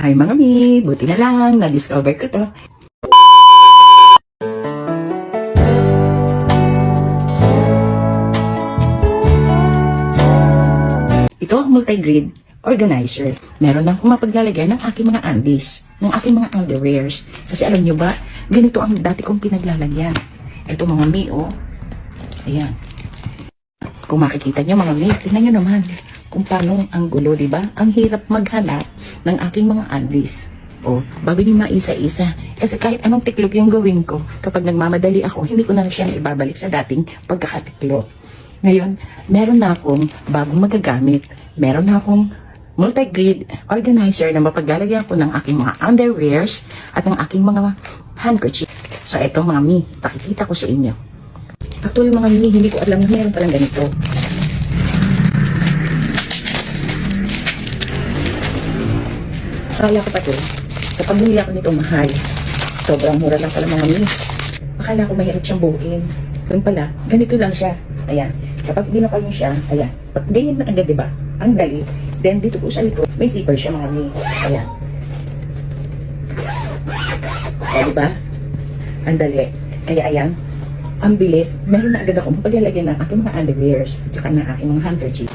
Ay mga mi, buti na lang, na-discover ko to. Ito ang multi-grid organizer. Meron lang akong mapaglalagay ng aking mga undies, ng aking mga underwears. Kasi alam nyo ba, ganito ang dati kong pinaglalagyan. Ito mga mi, oh. Ayan. Kung makikita nyo mga mi, tingnan nyo naman kung paano ang gulo, di ba? Ang hirap maghanap ng aking mga undies. O, bago nyo maisa-isa. Kasi kahit anong tiklop yung gawin ko, kapag nagmamadali ako, hindi ko na siya ibabalik sa dating pagkakatiklop. Ngayon, meron na akong bagong magagamit. Meron na akong multi-grid organizer na mapaglalagyan ko ng aking mga underwears at ng aking mga handkerchief. So, eto mga mi, pakikita ko sa inyo. Actually mga mi, hindi ko alam na meron palang ganito. Akala ko pa to, kapag bumili ako nito mahal, sobrang mura lang pala mga mi. Akala ko mahirap siyang buuin. Ganun pala, ganito lang siya. Ayan. Kapag binakal mo siya, ayan. Ganyan na agad, di ba? Ang dali. Then, dito po sa likod, may zipper siya mga mi. Ayan. O, di ba? Ang dali. Kaya ayan, ang bilis. Meron na agad ako paglalagyan ng aking mga underwears at saka ng aking mga handkerchief.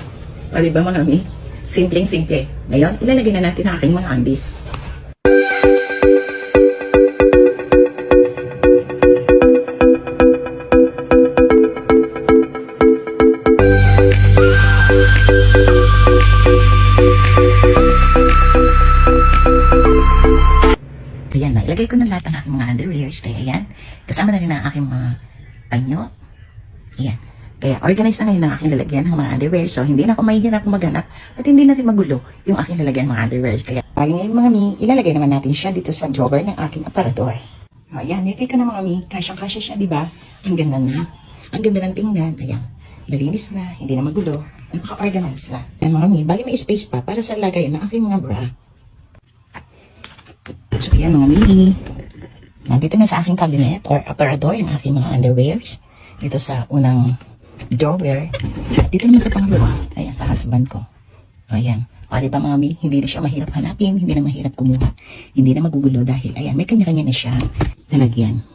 O, di ba mga mi? Simpleng-simple. Ngayon, ilalagay na natin ang aking mga undies. Ayan na, ilagay ko na lahat ng aking mga underwears. Kaya ayan, kasama na rin ang aking mga panyo. Ayan. Kaya organized na ngayon ang aking lalagyan ng mga underwear. So, hindi na ako mahihirap maghanap at hindi na rin magulo yung aking lalagyan ng mga underwear. Kaya, bali ngayon mga mi, ilalagay naman natin siya dito sa drawer ng aking aparador. O, ayan, nilagay ko na mga mi. Kasyang-kasya siya, di ba? Ang ganda na. Ang ganda ng tingnan. Ayan. Malinis na, hindi na magulo. Napaka-organized na. Ayan mga mi, bali may space pa para sa lagay ng aking mga bra. So, ayan mga mini. Nandito na sa aking cabinet or aparador yung aking mga underwears. Dito sa unang At dito naman sa pangalawa, ayan, sa husband ko. O, ayan. O, di ba mga mini, hindi na siya mahirap hanapin, hindi na mahirap kumuha. Hindi na magugulo dahil, ayan, may kanya-kanya na siya nalagyan.